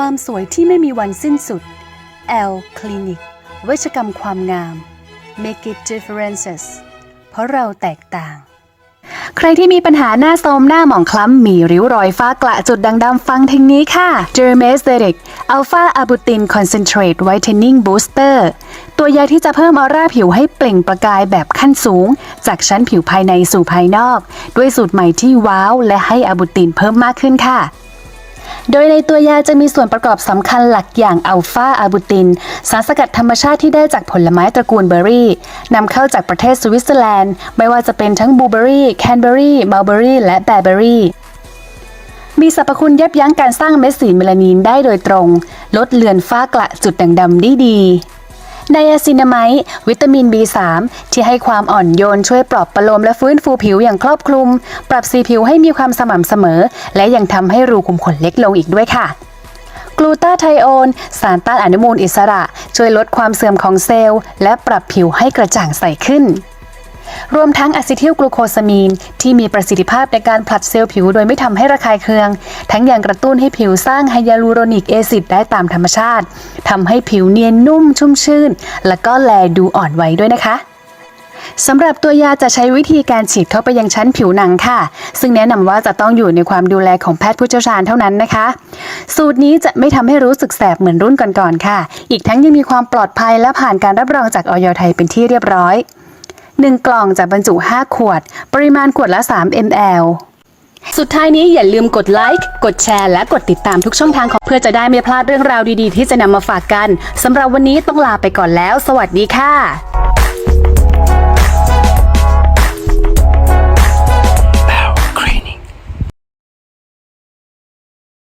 ความสวยที่ไม่มีวันสิ้นสุด L Clinic เวชกรรมความงาม Make it differences เพราะเราแตกต่าง ใครที่มีปัญหาหน้าโทรมหน้าหมองคล้ำ มีริ้วรอยฝ้ากระจุดด่างดำฟังทางนี้ค่ะ Dermaesthetic Alpha Arbutin Concentrate Whitening Booster ตัวยาที่จะเพิ่มออร่าผิวให้เปล่งประกายแบบขั้นสูง จากชั้นผิวภายในสู่ภายนอก ด้วยสูตรใหม่ที่ว้าว และให้อะบูตินเพิ่มมากขึ้นค่ะ โดยในตัวยาจะมีส่วนประกอบสำคัญหลักอย่างอัลฟาอาบูติน สารสกัดธรรมชาติที่ได้จากผลไม้ตระกูลเบอร์รี่นำเข้าจากประเทศสวิตเซอร์แลนด์ ไม่ว่าจะเป็นทั้งบลูเบอร์รี่ แคนเบอร์รี่มัลเบอร์รี่ และแบร์เบอร์รี่มีสรรพคุณยับยั้งการสร้างเม็ดสีเมลานินได้โดยตรง ลดเลือนฝ้ากระจุดด่างดำได้ดี ไนอาซินามด์วิตามิน B3 ที่ให้ความอ่อนโยนช่วยปลอบประโลมและฟื้นฟูผิวอย่างครอบคลุม ปรับสีผิวให้มีความสม่ำเสมอ และยังทำให้รูขุมขนเล็กลงอีกด้วยค่ะกลูตาไทโอน สารต้านอนุมูลอิสระ ช่วยลดความเสื่อมของเซลล์ และปรับผิวให้กระจ่างใสขึ้น รวมทั้งอะซิทิลกลูโคซามีน ที่มีประสิทธิภาพในการผลัดเซลล์ผิวโดยไม่ทำให้ระคายเคือง ทั้งยังกระตุ้นให้ผิวสร้างไฮยาลูโรนิกแอซิดได้ตามธรรมชาติทำให้ผิวเนียนนุ่มชุ่มชื่น และก็แลดูอ่อนไหวด้วยนะคะสำหรับตัวยาจะใช้วิธีการฉีดเข้าไปยังชั้นผิวหนังค่ะ ซึ่งแนะนำว่าจะต้องอยู่ในความดูแลของแพทย์ผู้เชี่ยวชาญเท่านั้นนะคะ สูตรนี้จะไม่ทำให้รู้สึกแสบเหมือนรุ่นก่อนๆค่ะ อีกทั้งยังมีความปลอดภัยและผ่านการรับรองจากออยไทยเป็นที่เรียบร้อย 1 กล่องจะบรรจุ 5 ขวด ปริมาณขวดละ 3 ml สุดท้ายนี้อย่าลืมกดไลค์ กดแชร์ และกดติดตามทุกช่องทางของเพื่อจะได้ไม่พลาดเรื่องราวดีๆ ที่จะนำมาฝากกันสำหรับวันนี้ต้องลาไปก่อนแล้ว สวัสดีค่ะ